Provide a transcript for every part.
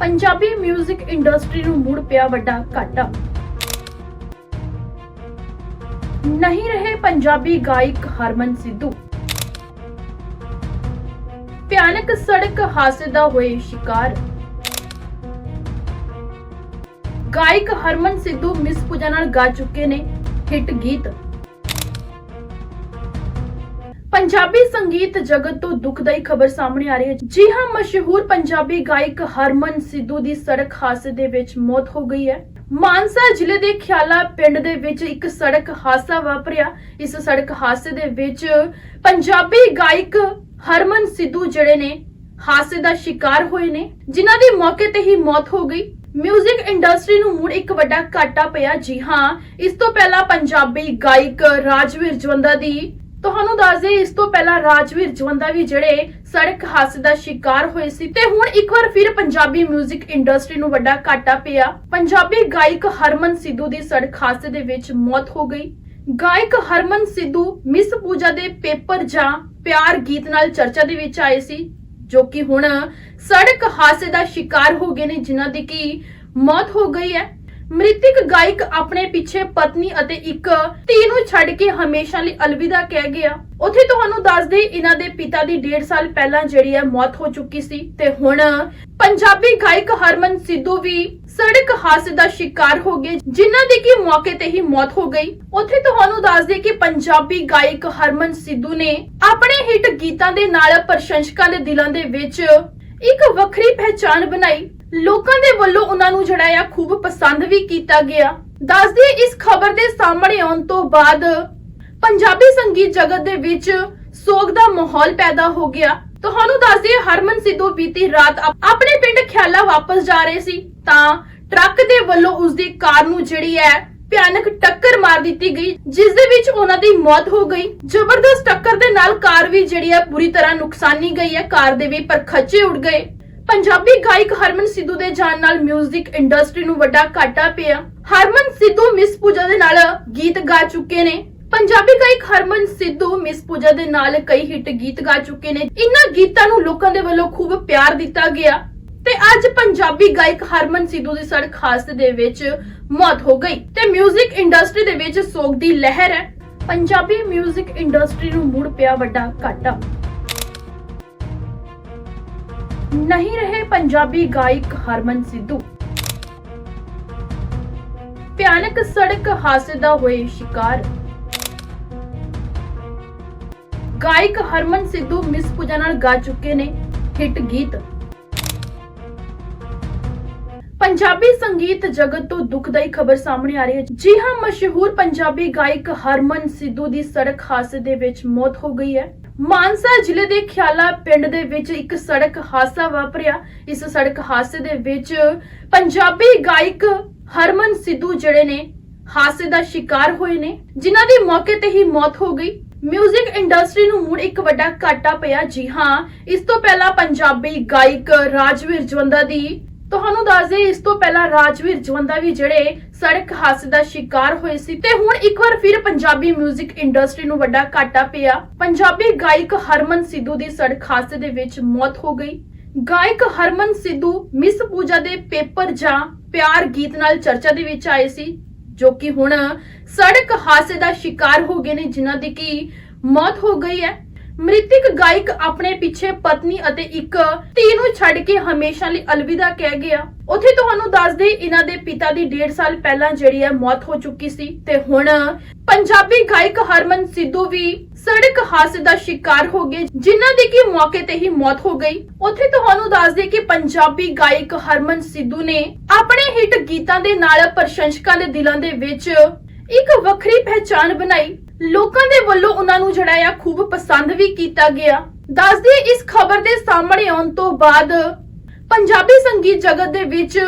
Punjabi 뮤직 industry ਨੂੰ ਮੁੜ ਪਿਆ ਵੱਡਾ ਘਾਟਾ। ਨਹੀਂ ਰਹੇ ਪੰਜਾਬੀ ਗਾਇਕ ਹਰਮਨ ਸਿੱਧੂ। ਭਿਆਨਕ ਸੜਕ ਹਾਦਸੇ ਦਾ ਹੋਏ ਸ਼ਿਕਾਰ। ਗਾਇਕ ਹਰਮਨ ਸਿੱਧੂ ਮਿਸ ਪੂਜਾ ਨਾਲ ਗਾ ਚੁੱਕੇ ਨੇ ਹਿੱਟ ਗੀਤ। ਪੰਜਾਬੀ ਸੰਗੀਤ ਜਗਤ ਤੋਂ ਦੁਖਦਾਈ ਖਬਰ ਸਾਹਮਣੇ ਆ ਰਹੀ ਹੈ। ਜੀ ਹਾਂ, ਮਸ਼ਹੂਰ ਪੰਜਾਬੀ ਗਾਇਕ ਹਰਮਨ ਸਿੱਧੂ ਦੀ ਸੜਕ ਹਾਦਸੇ ਦੇ ਵਿੱਚ ਮੌਤ ਹੋ ਗਈ ਹੈ। ਮਾਨਸਾ ਜ਼ਿਲ੍ਹੇ ਦੇ ਖਿਆਲਾ ਪਿੰਡ ਦੇ ਵਿੱਚ ਇੱਕ ਸੜਕ ਹਾਦਸਾ ਵਾਪਰਿਆ। ਇਸ ਸੜਕ ਹਾਦਸੇ ਦੇ ਵਿੱਚ ਪੰਜਾਬੀ ਗਾਇਕ ਹਰਮਨ ਸਿੱਧੂ ਜਿਹੜੇ ਨੇ, ਹਾਦਸੇ ਦਾ ਸ਼ਿਕਾਰ ਹੋਏ ਨੇ, ਜਿਨ੍ਹਾਂ ਦੀ ਮੌਕੇ ਤੇ ਹੀ ਮੌਤ ਹੋ ਗਈ। ਮਿਊਜ਼ਿਕ ਇੰਡਸਟਰੀ ਨੂੰ ਮੁੜ ਇੱਕ ਵੱਡਾ ਘਾਟਾ ਪਿਆ। ਜੀ ਹਾਂ, ਇਸ ਤੋਂ ਪਹਿਲਾਂ ਪੰਜਾਬੀ ਗਾਇਕ ਰਾਜਵੀਰ ਜਵੰਦਾ ਦੀ ਤੁਹਾਨੂੰ ਦੱਸ ਦੇ ਇਸ ਤੋਂ ਪਹਿਲਾਂ ਰਾਜਵੀਰ ਜਵੰਦਾ ਵੀ ਜਿਹੜੇ ਸੜਕ ਹਾਦਸੇ ਦਾ ਸ਼ਿਕਾਰ ਹੋਏ ਸੀ ਤੇ ਹੁਣ ਇੱਕ ਵਾਰ ਫਿਰ ਪੰਜਾਬੀ 뮤직 ਇੰਡਸਟਰੀ ਨੂੰ ਵੱਡਾ ਘਾਟਾ ਪਿਆ। ਪੰਜਾਬੀ ਗਾਇਕ ਹਰਮਨ ਸਿੱਧੂ ਦੀ ਸੜਕ ਹਾਦਸੇ ਦੇ ਵਿੱਚ ਮੌਤ ਹੋ ਗਈ। ਗਾਇਕ ਹਰਮਨ ਸਿੱਧੂ ਮਿਸ ਪੂਜਾ ਦੇ ਪੇਪਰ ਜਾਂ ਪਿਆਰ ਗੀਤ ਨਾਲ ਚਰਚਾ ਦੇ ਵਿੱਚ ਆਏ ਸੀ, ਜੋ ਕਿ ਹੁਣ ਸੜਕ ਹਾਦਸੇ ਦਾ ਸ਼ਿਕਾਰ ਹੋ ਗਏ ਨੇ, ਜਿਨ੍ਹਾਂ ਦੀ ਕੀ ਮੌਤ ਹੋ ਗਈ ਹੈ। ਮ੍ਰਿਤਕ ਗਾਇਕ ਆਪਣੇ ਪਿੱਛੇ ਪਤਨੀ ਅਤੇ ਇੱਕ ਧੀ ਨੂੰ ਛੱਡ ਕੇ ਹਮੇਸ਼ਾ ਲਈ ਅਲਵਿਦਾ ਕਹਿ ਗਿਆ। ਉੱਥੇ ਤੁਹਾਨੂੰ ਦੱਸ ਦੇ ਇਹਨਾਂ ਦੇ ਪਿਤਾ ਦੀ 1.5 ਸਾਲ ਪਹਿਲਾਂ ਜਿਹੜੀ ਹੈ ਮੌਤ ਹੋ ਚੁੱਕੀ ਸੀ ਤੇ ਹੁਣ ਪੰਜਾਬੀ ਗਾਇਕ ਹਰਮਨ ਸਿੱਧੂ ਵੀ ਸੜਕ ਹਾਦਸੇ ਦਾ ਸ਼ਿਕਾਰ ਹੋ ਗਏ, ਜਿਨ੍ਹਾਂ ਦੀ ਕਿ ਮੌਕੇ ਤੇ ਹੀ ਮੌਤ ਹੋ ਗਈ। ਉੱਥੇ ਤੁਹਾਨੂੰ ਦੱਸ ਦੇ ਕਿ ਪੰਜਾਬੀ ਗਾਇਕ ਹਰਮਨ ਸਿੱਧੂ ਨੇ ਆਪਣੇ ਹਿੱਟ ਗੀਤਾਂ ਦੇ ਨਾਲ ਪ੍ਰਸ਼ੰਸਕਾਂ ਦੇ ਦਿਲਾਂ ਦੇ ਵਿੱਚ ਇੱਕ ਵੱਖਰੀ ਪਹਿਚਾਣ ਬਣਾਈ। ਲੋਕਾਂ ਦੇ ਵੱਲੋਂ ਉਹਨਾਂ ਨੂੰ ਜਿਹੜਾ ਆ ਖੂਬ ਪਸੰਦ ਵੀ ਕੀਤਾ ਗਿਆ। ਦੱਸਦੇ ਇਸ ਖਬਰ ਦੇ ਸਾਹਮਣੇ ਆਉਣ ਤੋਂ ਬਾਅਦ ਪੰਜਾਬੀ ਸੰਗੀਤ ਜਗਤ ਦੇ ਵਿੱਚ ਸੋਗ ਦਾ ਮਾਹੌਲ ਪੈਦਾ ਹੋ ਗਿਆ। ਤੁਹਾਨੂੰ ਦੱਸਦੇ ਹਰਮਨ ਸਿੱਧੂ ਬੀਤੀ ਰਾਤ ਆਪਣੇ ਪਿੰਡ ਖਿਆਲਾ ਵਾਪਸ ਜਾ ਰਹੇ ਸੀ। ਤਾਂ ਟਰੱਕ ਦੇ ਵੱਲੋਂ ਉਸ ਦੀ ਕਾਰ ਨੂੰ ਜਿਹੜੀ ਹੈ, ਭਿਆਨਕ ਟੱਕਰ ਮਾਰ ਦਿੱਤੀ ਗਈ, ਜਿਸ ਦੇ ਵਿੱਚ ਉਹਨਾਂ ਦੀ ਮੌਤ ਹੋ ਗਈ। ਜ਼ਬਰਦਸਤ ਟੱਕਰ ਦੇ ਨਾਲ ਕਾਰ ਵੀ ਜਿਹੜੀ ਹੈ, ਪੂਰੀ ਤਰ੍ਹਾਂ ਨੁਕਸਾਨੀ ਗਈ ਹੈ। ਕਾਰ ਦੇ ਵੀ ਪਰਖੱਚੇ ਉੱਡ ਗਏ। ਪੰਜਾਬੀ ਗਾਇਕ ਹਰਮਨ ਸਿੱਧੂ ਦੇ ਜਾਣ ਨਾਲ 뮤직 ਇੰਡਸਟਰੀ ਨੂੰ ਵੱਡਾ ਘਾਟਾ ਪਿਆ ਹਰਮਨ ਸਿੱਧੂ ਮਿਸ ਪੂਜਾ ਦੇ ਨਾਲ ਗੀਤ ਗਾ ਚੁੱਕੇ ਨੇ ਪੰਜਾਬੀ ਗਾਇਕ ਹਰਮਨ ਸਿੱਧੂ ਮਿਸ ਪੂਜਾ ਦੇ ਨਾਲ ਕਈ ਹਿੱਟ ਗੀਤ ਗਾ ਚੁੱਕੇ ਨੇ ਇਨ੍ਹਾਂ ਗੀਤਾਂ ਨੂੰ ਲੋਕਾਂ ਦੇ ਵੱਲੋਂ ਖੂਬ ਪਿਆਰ ਦਿੱਤਾ ਗਿਆ ਤੇ ਅੱਜ ਪੰਜਾਬੀ ਗਾਇਕ ਹਰਮਨ ਸਿੱਧੂ ਦੀ ਸੜਕ ਹਾਦਸੇ ਦੇ ਵਿੱਚ ਮੌਤ ਹੋ ਗਈ ਤੇ 뮤직 ਇੰਡਸਟਰੀ ਦੇ ਵਿੱਚ ਸੋਗ ਦੀ ਲਹਿਰ ਹੈ ਪੰਜਾਬੀ 뮤직 ਇੰਡਸਟਰੀ ਨੂੰ ਮੁੜ ਪਿਆ ਵੱਡਾ ਘਾਟਾ ਨਹੀਂ ਰਹੇ ਪੰਜਾਬੀ ਗਾਇਕ ਹਰਮਨ ਸਿੱਧੂ। ਭਿਆਨਕ ਸੜਕ ਹਾਦਸੇ ਦਾ ਹੋਏ ਸ਼ਿਕਾਰ। ਗਾਇਕ ਹਰਮਨ ਸਿੱਧੂ ਮਿਸ ਪੂਜਾ ਨਾਲ ਗਾ ਚੁੱਕੇ ਨੇ ਹਿੱਟ ਗੀਤ। ਪੰਜਾਬੀ ਸੰਗੀਤ ਜਗਤ ਤੋਂ ਦੁਖਦਾਈ ਖਬਰ ਸਾਹਮਣੇ ਆ ਰਹੀ ਹੈ। ਜੀ ਹਾਂ, ਮਸ਼ਹੂਰ ਪੰਜਾਬੀ ਗਾਇਕ ਹਰਮਨ ਸਿੱਧੂ ਦੀ ਸੜਕ ਹਾਦਸੇ ਦੇ ਵਿੱਚ ਮੌਤ ਹੋ ਗਈ ਹੈ। ਮਾਨਸਾ ਜ਼ਿਲ੍ਹੇ ਦੇ ਖਿਆਲਾ ਪਿੰਡ ਦੇ ਵਿੱਚ ਇੱਕ ਸੜਕ ਹਾਦਸਾ ਵਾਪਰਿਆ। ਇਸ ਸੜਕ ਹਾਦਸੇ ਦੇ ਵਿੱਚ ਪੰਜਾਬੀ ਗਾਇਕ ਹਰਮਨ ਸਿੱਧੂ ਜਿਹੜੇ ਨੇ, ਹਾਦਸੇ ਦਾ ਸ਼ਿਕਾਰ ਹੋਏ ਨੇ, ਜਿਨ੍ਹਾਂ ਦੀ ਮੌਕੇ ਤੇ ਹੀ ਮੌਤ ਹੋ ਗਈ। ਮਿਊਜ਼ਿਕ ਇੰਡਸਟਰੀ ਨੂੰ ਮੁੜ ਇੱਕ ਵੱਡਾ ਘਾਟਾ ਪਿਆ। ਜੀ ਹਾਂ, ਇਸ ਤੋਂ ਪਹਿਲਾਂ ਪੰਜਾਬੀ ਗਾਇਕ ਰਾਜਵੀਰ ਜਵੰਦਾ ਦੀ ਤੁਹਾਨੂੰ ਦੱਸ ਦੇ ਇਸ ਤੋਂ ਪਹਿਲਾਂ ਰਾਜਵੀਰ ਜਵੰਦਾ ਵੀ ਜਿਹੜੇ ਸੜਕ ਹਾਦਸੇ ਦਾ ਸ਼ਿਕਾਰ ਹੋਏ ਸੀ ਤੇ ਹੁਣ ਇੱਕ ਵਾਰ ਫਿਰ ਪੰਜਾਬੀ 뮤직 ਇੰਡਸਟਰੀ ਨੂੰ ਵੱਡਾ ਘਾਟਾ ਪਿਆ। ਪੰਜਾਬੀ ਗਾਇਕ ਹਰਮਨ ਸਿੱਧੂ ਦੀ ਸੜਕ ਹਾਦਸੇ ਦੇ ਵਿੱਚ ਮੌਤ ਹੋ ਗਈ। ਗਾਇਕ ਹਰਮਨ ਸਿੱਧੂ ਮਿਸ ਪੂਜਾ ਦੇ ਪੇਪਰ ਜਾਂ ਪਿਆਰ ਗੀਤ ਨਾਲ ਚਰਚਾ ਦੇ ਵਿੱਚ ਆਏ ਸੀ, ਜੋ ਕਿ ਹੁਣ ਸੜਕ ਹਾਦਸੇ ਦਾ ਸ਼ਿਕਾਰ ਹੋ ਗਏ ਨੇ, ਜਿਨ੍ਹਾਂ ਦੀ ਕੀ ਮੌਤ ਹੋ ਗਈ ਹੈ। ਮ੍ਰਿਤਕ ਗਾਇਕ ਆਪਣੇ ਪਿੱਛੇ ਪਤਨੀ ਅਤੇ ਇੱਕ ਧੀ ਨੂੰ ਛੱਡ ਕੇ ਹਮੇਸ਼ਾ ਲਈ ਅਲਵਿਦਾ ਕਹਿ ਗਿਆ। ਉੱਥੇ ਤੁਹਾਨੂੰ ਦੱਸ ਦੇ ਇਹਨਾਂ ਦੇ ਪਿਤਾ ਦੀ 1.5 ਸਾਲ ਪਹਿਲਾਂ ਜਿਹੜੀ ਹੈ ਮੌਤ ਹੋ ਚੁੱਕੀ ਸੀ ਤੇ ਹੁਣ ਪੰਜਾਬੀ ਗਾਇਕ ਹਰਮਨ ਸਿੱਧੂ ਵੀ ਸੜਕ ਹਾਦਸੇ ਦਾ ਸ਼ਿਕਾਰ ਹੋ ਗਏ, ਜਿਨ੍ਹਾਂ ਦੀ ਕਿ ਮੌਕੇ ਤੇ ਹੀ ਮੌਤ ਹੋ ਗਈ। ਉੱਥੇ ਤੁਹਾਨੂੰ ਦੱਸ ਦੇ ਕਿ ਪੰਜਾਬੀ ਗਾਇਕ ਹਰਮਨ ਸਿੱਧੂ ਨੇ ਆਪਣੇ ਹਿੱਟ ਗੀਤਾਂ ਦੇ ਨਾਲ ਪ੍ਰਸ਼ੰਸਕਾਂ ਦੇ ਦਿਲਾਂ ਦੇ ਵਿੱਚ ਇੱਕ ਵੱਖਰੀ ਪਹਿਚਾਨ ਬਣਾਈ। ਲੋਕਾਂ ਦੇ ਵੱਲੋਂ ਉਹਨਾਂ ਨੂੰ ਜਿਹੜਾ ਆ ਖੂਬ ਪਸੰਦ ਵੀ ਕੀਤਾ ਗਿਆ। ਦੱਸਦੇ ਇਸ ਖਬਰ ਦੇ ਸਾਹਮਣੇ ਆਉਣ ਤੋਂ ਬਾਅਦ ਪੰਜਾਬੀ ਸੰਗੀਤ ਜਗਤ ਦੇ ਵਿੱਚ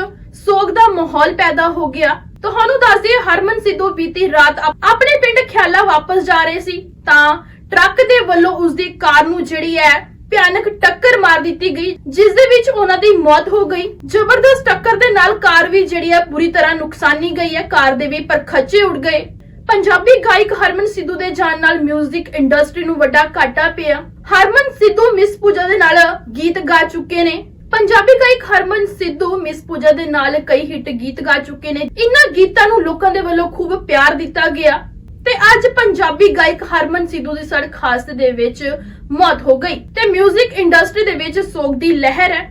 ਸੋਗ ਦਾ ਮਾਹੌਲ ਪੈਦਾ ਹੋ ਗਿਆ। ਤੁਹਾਨੂੰ ਦੱਸਦੇ ਹਰਮਨ ਸਿੱਧੂ ਬੀਤੀ ਰਾਤ ਆਪਣੇ ਪਿੰਡ ਖਿਆਲਾ ਵਾਪਸ ਜਾ ਰਹੇ ਸੀ। ਤਾਂ ਟਰੱਕ ਦੇ ਵੱਲੋਂ ਉਸ ਦੀ ਕਾਰ ਨੂੰ ਜਿਹੜੀ ਹੈ, ਭਿਆਨਕ ਟੱਕਰ ਮਾਰ ਦਿੱਤੀ ਗਈ, ਜਿਸ ਦੇ ਵਿੱਚ ਉਹਨਾਂ ਦੀ ਮੌਤ ਹੋ ਗਈ। ਜ਼ਬਰਦਸਤ ਟੱਕਰ ਦੇ ਨਾਲ ਕਾਰ ਵੀ ਜਿਹੜੀ ਹੈ, ਪੂਰੀ ਤਰ੍ਹਾਂ ਨੁਕਸਾਨੀ ਗਈ ਹੈ। ਕਾਰ ਦੇ ਵੀ ਪਰਖੱਚੇ ਉੱਡ ਗਏ। ਪੰਜਾਬੀ ਗਾਇਕ ਹਰਮਨ ਸਿੱਧੂ ਦੇ ਜਾਣ ਨਾਲ 뮤직 ਇੰਡਸਟਰੀ ਨੂੰ ਵੱਡਾ ਘਾਟਾ ਪਿਆ ਹਰਮਨ ਸਿੱਧੂ ਮਿਸ ਪੂਜਾ ਦੇ ਨਾਲ ਗੀਤ ਗਾ ਚੁੱਕੇ ਨੇ ਪੰਜਾਬੀ ਗਾਇਕ ਹਰਮਨ ਸਿੱਧੂ ਮਿਸ ਪੂਜਾ ਦੇ ਨਾਲ ਕਈ ਹਿੱਟ ਗੀਤ ਗਾ ਚੁੱਕੇ ਨੇ ਇਨ੍ਹਾਂ ਗੀਤਾਂ ਨੂੰ ਲੋਕਾਂ ਦੇ ਵੱਲੋਂ ਖੂਬ ਪਿਆਰ ਦਿੱਤਾ ਗਿਆ ਤੇ ਅੱਜ ਪੰਜਾਬੀ ਗਾਇਕ ਹਰਮਨ ਸਿੱਧੂ ਦੀ ਸੜਕ ਹਾਦਸੇ ਦੇ ਵਿੱਚ ਮੌਤ ਹੋ ਗਈ ਤੇ 뮤직 ਇੰਡਸਟਰੀ ਦੇ ਵਿੱਚ ਸੋਗ ਦੀ ਲਹਿਰ ਹੈ